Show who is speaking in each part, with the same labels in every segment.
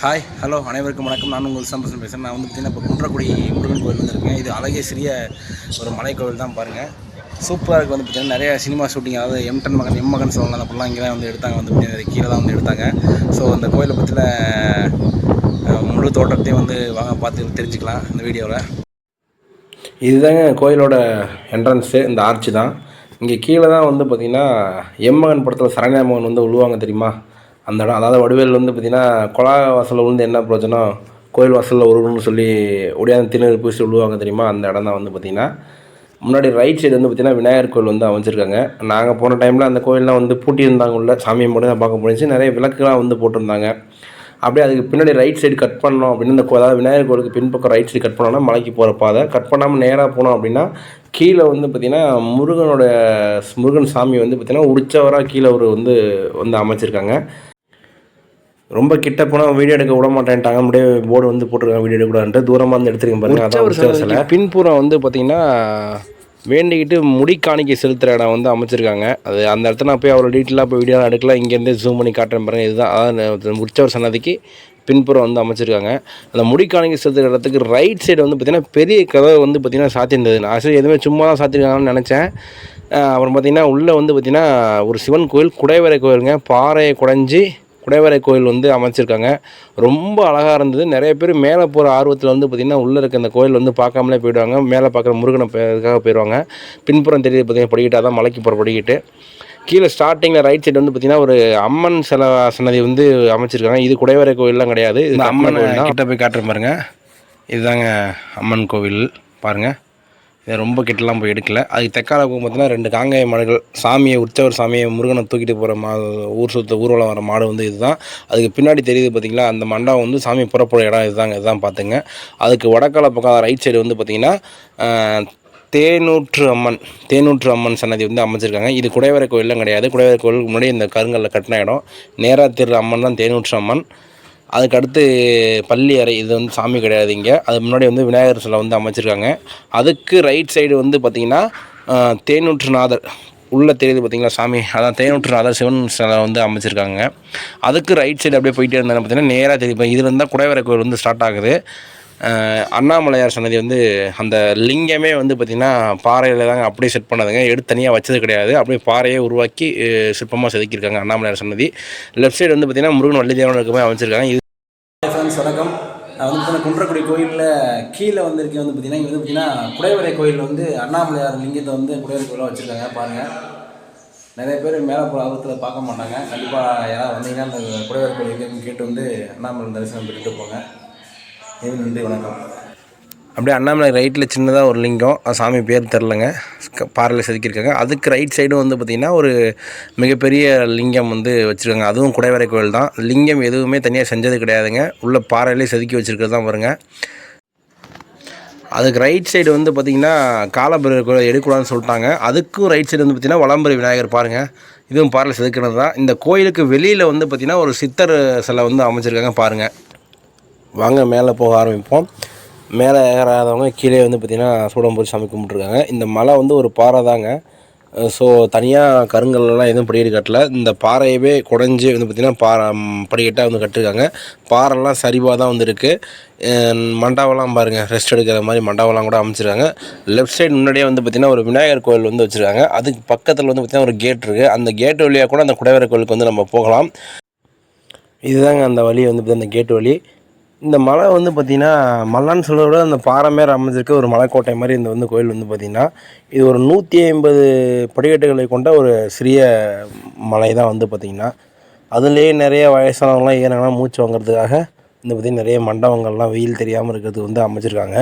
Speaker 1: Hi hello அனைவருக்கும் வணக்கம். நான் உங்கள் சம்பரசன் பேசுகிறேன் நான் வந்து பார்த்தீங்கன்னா இப்போ குன்றக்குடி முருகன் கோயில் வந்திருக்கேன். இது அழகிய சிறிய ஒரு மலை கோவில் தான் பாருங்கள் சூப்பராக இருக்குது வந்து பார்த்தீங்கன்னா. நிறைய சினிமா ஷூட்டிங் அதாவது எம்டன் மகன் எம் மகன் சொல்லலாம் அந்த பொருளாம் இங்கே தான் வந்து எடுத்தாங்க. வந்து பார்த்தீங்கன்னா கீழே தான் வந்து எடுத்தாங்க. ஸோ அந்த கோயிலை பற்றின முழு தோட்டத்தையும் வந்து வாங்க பார்த்து தெரிஞ்சுக்கலாம் இந்த வீடியோவில் இதுதாங்க கோயிலோட என்ட்ரன்ஸு இந்த ஆர்ச்சு தான். இங்கே கீழே தான் வந்து பார்த்திங்கன்னா எம்மகன் படத்தில் சரண்யா மகன் வந்து உழுவாங்க தெரியுமா? அந்த இடம் அதாவது வடிவேல் வந்து பார்த்திங்கன்னா குழா வாசலில் விழுந்து என்ன பிரயோஜனம்? கோயில் வாசலில் உருவணும்னு சொல்லி ஒடியாந்து திருநெல் பூசி விழுவாங்க தெரியுமா? அந்த இடம் தான் வந்து பார்த்திங்கன்னா முன்னாடி ரைட் சைடு வந்து பார்த்திங்கன்னா விநாயகர் கோயில் வந்து அமைச்சிருக்காங்க. நாங்கள் போன டைமில் அந்த கோயிலெலாம் வந்து பூட்டியிருந்தாங்க உள்ள சாமியை மட்டும் தான் பார்க்க முடிஞ்சு நிறைய விளக்குலாம் வந்து போட்டிருந்தாங்க. அப்படியே அதுக்கு பின்னாடி ரைட் சைடு கட் பண்ணோம் அப்படின்னு இந்த கோ- அதாவது விநாயகர் கோயிலுக்கு பின்பக்கம் ரைட் சைடு கட் பண்ணோம்னா மலைக்கு போகிற பாதை. கட் பண்ணாமல் நேராக போனோம் அப்படின்னா கீழே வந்து பார்த்திங்கன்னா முருகனோட முருகன் சாமி வந்து பார்த்திங்கன்னா உற்சவராக கீழே ஒரு வந்து வந்து அமைச்சிருக்காங்க. ரொம்ப கிட்ட போனால் வீடியோ எடுக்க விட மாட்டேன்ட்டாங்க. அப்படியே போர்டு வந்து போட்டிருக்காங்க வீடியோ எடுக்கக்கூடாதுன்ட்டு தூரமாக வந்து எடுத்துருக்கேன் பாருங்க. அதான் உற்சவர் சிலை. பின்புறம் வந்து பார்த்திங்கன்னா வேண்டிக்கிட்டு முடி காணிக்கை செலுத்துகிற இடம் வந்து அமைச்சிருக்காங்க. அது அந்த இடத்துல நான் போய் அவ்வளோ டீட்டெயிலாக போய் வீடியோ எடுக்கல. இங்கேருந்தே ஜூம் பண்ணி காட்டுறேன் பாருங்க. இதுதான் அதாவது உற்சவர் சன்னதிக்கு பின்புறம் வந்து அமைச்சிருக்காங்க. அந்த முடி காணிக்கை செலுத்துகிற இடத்துக்கு ரைட் சைடு வந்து பார்த்திங்கன்னா பெரிய கதவை வந்து பார்த்திங்கன்னா சாத்தியிருந்தது. நான் சரி எதுவுமே சும்மா தான் சாத்திருக்காங்கன்னு நினச்சேன் அப்புறம் பார்த்திங்கன்னா உள்ளே வந்து பார்த்திங்கன்னா ஒரு சிவன் கோயில் குடைவரை கோயிலுங்க. பாறையை குடைஞ்சி குடைவரை கோயில் வந்து அமைச்சிருக்காங்க. ரொம்ப அழகாக இருந்தது. நிறைய பேர் மேலே போகிற ஆர்வத்தில் வந்து பார்த்திங்கன்னா உள்ளே இருக்க அந்த கோயில் வந்து பார்க்காமலே போயிடுவாங்க. மேலே பார்க்குற முருகனை இதுக்காக போயிடுவாங்க பின்புறம் தெரியுது பார்த்திங்கன்னா படிக்கிட்டு அதான் மலைக்கு போகிற படிக்கிட்டு. கீழே ஸ்டார்டிங்கில் ரைட் சைடு வந்து பார்த்திங்கன்னா ஒரு அம்மன் சில சன்னதி வந்து அமைச்சிருக்காங்க. இது குடைவரை கோயிலெலாம் கிடையாது. இது அம்மன் கிட்ட போய் காட்டுற பாருங்க. இதுதாங்க அம்மன் கோவில். பாருங்கள் ரொம்ப கிட்டலாம் போய் எடுக்கல. அதுக்கு தெக்கால போகும் பார்த்தீங்கன்னா ரெண்டு காங்காய மாடுகள் சாமியை உற்சவர் சாமியை முருகனை தூக்கிட்டு போகிற மா ஊர் சுத்த ஊர்வலம் வர மாடு வந்து இதுதான். அதுக்கு பின்னாடி தெரியுது பார்த்தீங்களா அந்த மண்டபம் வந்து சாமி புறப்படுற இடம் இதுதாங்க இதுதான் பார்த்துங்க அதுக்கு வடக்கால பக்கம் ரைட் சைடு வந்து பார்த்திங்கன்னா தேனூற்று அம்மன் தேனூற்று அம்மன் சன்னதி வந்து அமைச்சிருக்காங்க. இது குடைவரை கோயிலும் கிடையாது. குடைவரை கோயிலுக்கு முன்னாடி இந்த கருங்கல்ல கட்டின இடம். நேராத்திரு அம்மன் தான் தேனூற்று அம்மன். அதுக்கடுத்து பள்ளி அறை இது வந்து சாமி கிடையாது இங்கே. அது முன்னாடி வந்து விநாயகர் சிலை வந்து அமைச்சிருக்காங்க. அதுக்கு ரைட் சைடு வந்து பார்த்திங்கன்னா தேனூற்றுநாதர். உள்ளே தெரியுது பார்த்திங்களா சாமி? அதான் தேனூற்றுநாதர் சிவன் சிலை வந்து அமைச்சிருக்காங்க. அதுக்கு ரைட் சைடு அப்படியே போயிட்டே இருந்தாங்க பார்த்தீங்கன்னா நேராக தெரியும். இப்போ இதுல இருந்தால் குடைவரை கோயில் வந்து ஸ்டார்ட் ஆகுது. அண்ணாமலையார் சன்னதி வந்து அந்த லிங்கமே வந்து பார்த்திங்கன்னா பாறையில் தாங்க அப்படியே செட் பண்ணதுங்க. எடுத்து தனியாக வச்சது கிடையாது. அப்படியே பாறையை உருவாக்கி சிற்பமாக செதுக்கியிருக்காங்க அண்ணாமலையார் சன்னதி. லெஃப்ட் சைடு வந்து பார்த்திங்கன்னா முருகன் வள்ளி தேவன் இருக்கமே அமைச்சிருக்காங்க. இது வணக்கம். நான் வந்து பார்த்தீங்கன்னா குன்றக்குடி கோயிலில் கீழே வந்திருக்கேன் வந்து பார்த்தீங்கன்னா இங்கே வந்து பார்த்தீங்கன்னா குடைவரை கோயில் வந்து அண்ணாமலையார் லிங்கத்தை வந்து குடைவரை கோயிலாக வச்சுருக்காங்க. பாருங்கள் நிறைய பேர் மேலே போகிற ஆபத்தில் பார்க்க மாட்டாங்க. கண்டிப்பாக யாராவது வந்தீங்கன்னா அந்த குடைவரை கோயில் கேட்டு வந்து அண்ணாமலை தரிசனம் பண்ணிட்டு போங்க. நன்றி வணக்கம். அப்படியே அண்ணாமலை ரைட்டில் சின்னதாக ஒரு லிங்கம். சாமி பேர் தெரிலங்க. பாறையில் செதுக்கியிருக்காங்க. அதுக்கு ரைட் சைடும் வந்து பார்த்திங்கன்னா ஒரு மிகப்பெரிய லிங்கம் வந்து வச்சுருக்காங்க. அதுவும் குடைவரை கோயில் தான். லிங்கம் எதுவுமே தனியாக செஞ்சது கிடையாதுங்க. உள்ள பாறையிலே செதுக்கி வச்சுருக்கிறது தான் பாருங்கள் அதுக்கு ரைட் சைடு வந்து பார்த்திங்கன்னா காலபைரவர் கோயில் எடுக்கூடாதுன்னு சொல்லிட்டாங்க. அதுக்கும் ரைட் சைடு வந்து பார்த்திங்கன்னா வளம்பரி விநாயகர் பாருங்கள் இதுவும் பாறையில் செதுக்கினது தான். இந்த கோயிலுக்கு வெளியில் வந்து பார்த்திங்கன்னா ஒரு சித்தர் சிலை வந்து அமைச்சிருக்காங்க பாருங்கள் வாங்க மேலே போக ஆரம்பிப்போம். மேலே ஏறாதவங்க கீழே வந்து பார்த்திங்கன்னா சூடம்பூர் சாமி கும்பிட்ருக்காங்க இந்த மலை வந்து ஒரு பாறை தாங்க. ஸோ தனியாக கருங்கல்லாம் எதுவும் படிக்கட்டு கட்டல. இந்த பாறையவே குடஞ்சி வந்து பார்த்திங்கன்னா பாறை படிக்கட்டாக வந்து கட்டிருக்காங்க. பாறைலாம் சரிவாக தான் வந்து இருக்குது மண்டாவெல்லாம் பாருங்கள் ரெஸ்ட் எடுக்கிற மாதிரி மண்டாவெல்லாம் கூட அமைச்சிருக்காங்க. லெஃப்ட் சைடு முன்னாடியே வந்து பார்த்திங்கன்னா ஒரு விநாயகர் கோயில் வந்து வச்சுருக்காங்க. அதுக்கு பக்கத்தில் வந்து பார்த்திங்கன்னா ஒரு கேட் இருக்குது அந்த கேட் வழியாக கூட அந்த குடைவரை கோயிலுக்கு வந்து நம்ம போகலாம். இதுதாங்க அந்த வழி வந்து பார்த்தீங்கன்னா அந்த கேட் வழி. இந்த மலை வந்து பார்த்திங்கன்னா மலைன்னு சொல்கிறத விட அந்த பாறை மேலே அமைஞ்சிருக்க ஒரு மலைக்கோட்டை மாதிரி இந்த வந்து கோயில் வந்து பார்த்திங்கன்னா இது ஒரு நூற்றி ஐம்பது படிக்கட்டுகளை கொண்ட ஒரு சிறிய மலை தான் வந்து பார்த்திங்கன்னா அதுலேயே நிறைய வயசானவங்களாம் ஏறினா மூச்சு வாங்குறதுக்காக இந்த பார்த்திங்கன்னா நிறைய மண்டபங்கள்லாம் வெயில் தெரியாமல் இருக்கிறதுக்கு வந்து அமைச்சிருக்காங்க.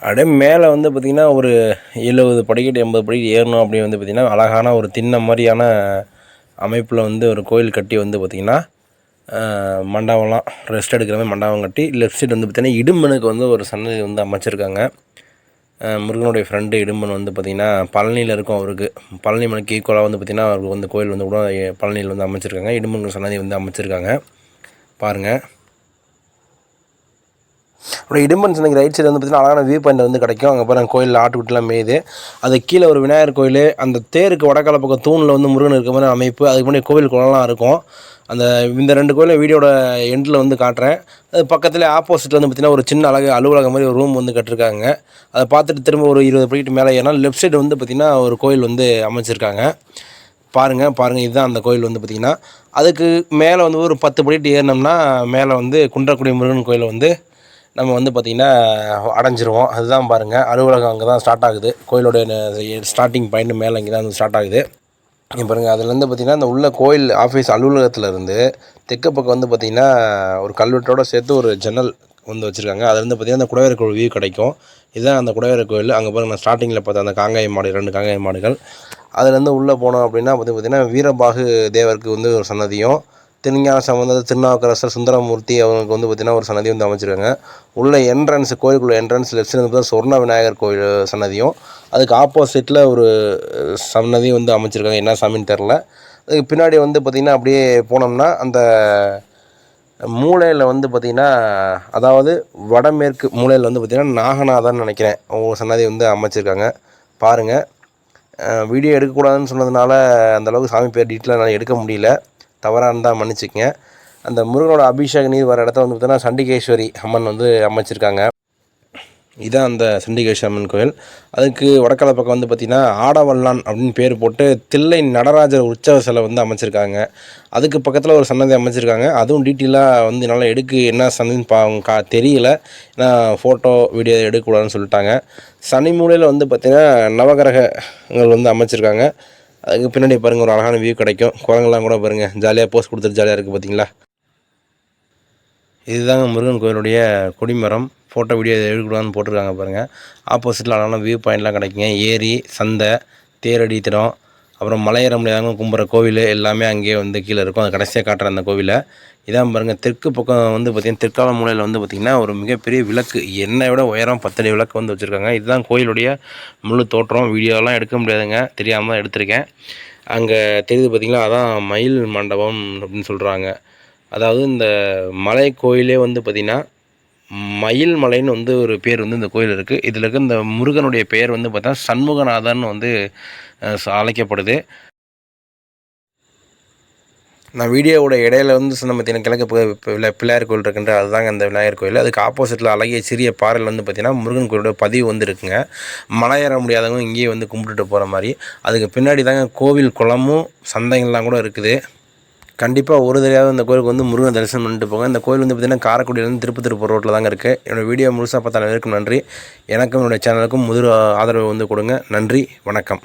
Speaker 1: அப்படியே மேலே வந்து பார்த்திங்கன்னா ஒரு எழுபது படிக்கட்டு எண்பது படிக்கட்டு ஏறணும் அப்படின்னு வந்து பார்த்திங்கன்னா அழகான ஒரு திண்ணை மாதிரியான அமைப்பில் வந்து ஒரு கோயில் கட்டி வந்து பார்த்திங்கன்னா மண்டபம்லாம் ரெஸ்ட் எடுக்கிற மாதிரி மண்டபம் கட்டி லெஃப்ட் சைடு வந்து பார்த்திங்கன்னா இடும்பனுக்கு வந்து ஒரு சன்னதி வந்து அமைச்சிருக்காங்க. முருகனுடைய ஃப்ரெண்டு இடும்பன் வந்து பார்த்திங்கன்னா பழனியில் இருக்கும் அவருக்கு. பழனி மலைக்கு ஈக்குவலாக வந்து பார்த்திங்கன்னா அவருக்கு வந்து கோயில் வந்து கூட பழனியில் வந்து அமைச்சிருக்காங்க. இடும்பனுக்கு சன்னதி வந்து அமைச்சிருக்காங்க. பாருங்கள் அப்புறம் இடும்பன் சந்தைக்கு ரைட் சைடு வந்து பார்த்திங்கன்னா அழகான வியூ பாயிண்ட் வந்து கிடைக்கும். அங்கே பாருங்க கோயில் ஆட்டுக்குட்டிலாம் மேயுது. அது கீழே ஒரு விநாயகர் கோயில். அந்த தேருக்கு வடக்கால பக்கம் தூணில் வந்து முருகன் இருக்க மாதிரி அமைப்பு. அதுக்கு முன்னாடி கோவில் குளம்லாம் இருக்கும். அந்த இந்த ரெண்டு கோயிலும் வீடியோட எண்டில் வந்து காட்டுறேன். அது பக்கத்தில் ஆப்போசிட்டில் வந்து பார்த்திங்கன்னா ஒரு சின்ன அழகு அலுவலகம் மாதிரி ஒரு ரூம் வந்து கட்டிருக்காங்க. அதை பார்த்துட்டு திரும்ப ஒரு இருபது படிக்கிட்டு மேலே ஏன்னா லெஃப்ட் சைடு வந்து பார்த்திங்கன்னா ஒரு கோயில் வந்து அமைச்சிருக்காங்க. பாருங்கள் பாருங்கள் இதுதான் அந்த கோயில் வந்து பார்த்திங்கன்னா அதுக்கு மேலே வந்து ஒரு பத்து படிக்கிட்டு ஏறினோம்னா மேலே வந்து குன்றக்குடி முருகன் கோயில் வந்து நம்ம வந்து பார்த்திங்கன்னா அடைஞ்சிருவோம். அதுதான் பாருங்கள் அலுவலகம் அங்கே தான் ஸ்டார்ட் ஆகுது. கோயிலோட ஸ்டார்டிங் பாயிண்ட் மேலே இங்கே தான் வந்து ஸ்டார்ட் ஆகுது. இப்போ பாருங்கள் அதுலேருந்து பார்த்திங்கன்னா அந்த உள்ள கோயில் ஆஃபீஸ் அலுவலகத்தில் இருந்து தெற்கு பக்கம் வந்து பார்த்திங்கன்னா ஒரு கல்வெட்டோடு சேர்த்து ஒரு ஜன்னல் வந்து வச்சுருக்காங்க. அதுலேருந்து பார்த்திங்கன்னா அந்த குடைவரை கோவில் வியூ கிடைக்கும். இதுதான் அந்த குடைவரை கோயில். அங்கே பாருங்கள் நான் ஸ்டார்டிங்கில் பார்த்தேன் அந்த காங்காய மாடு ரெண்டு காங்காய மாடுகள். அதுலேருந்து உள்ளே போனோம் அப்படின்னா வந்து பார்த்திங்கன்னா வீரபாகு தேவருக்கு வந்து ஒரு சன்னதியும் திருஞான சம்பந்தர் திருநாவுக்கரசர் சுந்தரமூர்த்தி அவங்களுக்கு வந்து பார்த்திங்கன்னா ஒரு சன்னதி வந்து அமைச்சிருக்காங்க. உள்ள என்ட்ரன்ஸ் கோயிலுக்குள்ள என்ட்ரன்ஸ் லெஃப்ட் சைடு வந்து சொர்ண விநாயகர் கோயில் சன்னதியும். அதுக்கு ஆப்போசிட்டில் ஒரு சன்னதியும் வந்து அமைச்சிருக்காங்க. என்ன சாமின்னு தெரில அதுக்கு பின்னாடி வந்து பார்த்திங்கன்னா அப்படியே போனோம்னா அந்த மூலையில் வந்து பார்த்திங்கன்னா அதாவது வடமேற்கு மூலையில் வந்து பார்த்திங்கன்னா நாகநாதான்னு நினைக்கிறேன். அவங்க சன்னதி வந்து அமைச்சிருக்காங்க. பாருங்கள் வீடியோ எடுக்கக்கூடாதுன்னு சொன்னதுனால அந்தளவுக்கு சாமி பேர் டீட்டெயிலாக என்னால் எடுக்க முடியல. தவறாக இருந்தால் மன்னிச்சுக்கங்க. அந்த முருகனோட அபிஷேக நீர் வர இடத்த வந்து பார்த்தீங்கன்னா சண்டிகேஸ்வரி அம்மன் வந்து அமைச்சிருக்காங்க. இதான் அந்த சண்டிகேஸ்வரி அம்மன் கோயில். அதுக்கு வடக்கால பக்கம் வந்து பார்த்திங்கன்னா ஆடவல்லான் அப்படின்னு பேர் போட்டு தில்லை நடராஜர் உற்சவ சிலை வந்து அமைச்சிருக்காங்க. அதுக்கு பக்கத்தில் ஒரு சன்னதி அமைச்சிருக்காங்க. அதுவும் டீட்டெயிலாக வந்து நல்லா எடுக்கு என்ன சன்னதின்னு பா கா தெரியல. ஏன்னா ஃபோட்டோ வீடியோ எடுக்கக்கூடாதுன்னு சொல்லிட்டாங்க. சனி மூலையில் வந்து பார்த்திங்கன்னா நவகிரகங்கள் வந்து அமைச்சிருக்காங்க. அதுக்கு பின்னாடி பாருங்கள் ஒரு அழகான வியூ கிடைக்கும். குரங்கெல்லாம் கூட பாருங்கள் ஜாலியாக போஸ்ட் கொடுத்துட்டு ஜாலியாக இருக்குது பார்த்தீங்களா இதுதாங்க முருகன் கோயிலுடைய கொடிமரம். ஃபோட்டோ வீடியோ எடுக்கக்கூடாதுன்னு போட்டிருக்காங்க பாருங்கள் ஆப்போசிட்டில் அழகான வியூ பாயிண்ட்லாம் கிடைக்குங்க. ஏரி சந்தை தேரடி திடம் அப்புறம் மலையேற கும்புற கோவில் எல்லாமே அங்கேயே வந்து கீழே இருக்கும். அது கடைசியாக காட்டுற அந்த கோவிலை. இதான் பாருங்கள் தெற்கு பக்கம் வந்து பார்த்திங்கன்னா தெற்கால மூலையில் வந்து பார்த்திங்கன்னா ஒரு மிகப்பெரிய விளக்கு என்னை விட உயரம் பத்தடி விளக்கு வந்து வச்சுருக்காங்க. இதுதான் கோயிலுடைய முழு தோற்றம். வீடியோலாம் எடுக்க முடியாதுங்க. தெரியாமல் தான் எடுத்திருக்கேன். அங்கே தெரியுது பார்த்திங்களா அதான் மயில் மண்டபம் அப்படின்னு சொல்கிறாங்க அதாவது இந்த மலை கோயிலே வந்து பார்த்திங்கன்னா மயில் மலைன்னு வந்து ஒரு பேர் வந்து இந்த கோயில் இருக்குது இதில் இருக்க இந்த முருகனுடைய பெயர் வந்து பார்த்தா சண்முகநாதன் வந்து அழைக்கப்படுது. நான் வீடியோவோட இடையில வந்து சொன்ன பார்த்தீங்கன்னா கிழக்கு பிள்ளையார் கோயில் இருக்குன்ற அதுதாங்க அந்த விநாயகர் கோயில். அதுக்கு ஆப்போசிட்டில் அழகிய சிறிய பாறையில் வந்து பார்த்திங்கன்னா முருகன் கோயிலோட பதிவு வந்து இருக்குங்க மலை ஏற முடியாதவங்க இங்கேயே வந்து கும்பிட்டுட்டு போகிற மாதிரி. அதுக்கு பின்னாடி தாங்க கோவில் குளமும் சந்தைங்கள்லாம் கூட இருக்குது. கண்டிப்பாக ஒரு தெரியாத இந்த கோயிலுக்கு வந்து முருகன் தரிசனம் பண்ணிட்டு போங்க. இந்த கோயில் வந்து பார்த்திங்கன்னா காரைக்குடியிலேருந்து திருப்பு திருப்பூர் ரோட்டில் தாங்க இருக்குது என்னோடய வீடியோ முழுசாக பார்த்தாலும் நன்றி. எனக்கும் என்னுடைய சேனலுக்கும் முதிர் ஆதரவு வந்து கொடுங்க. நன்றி வணக்கம்.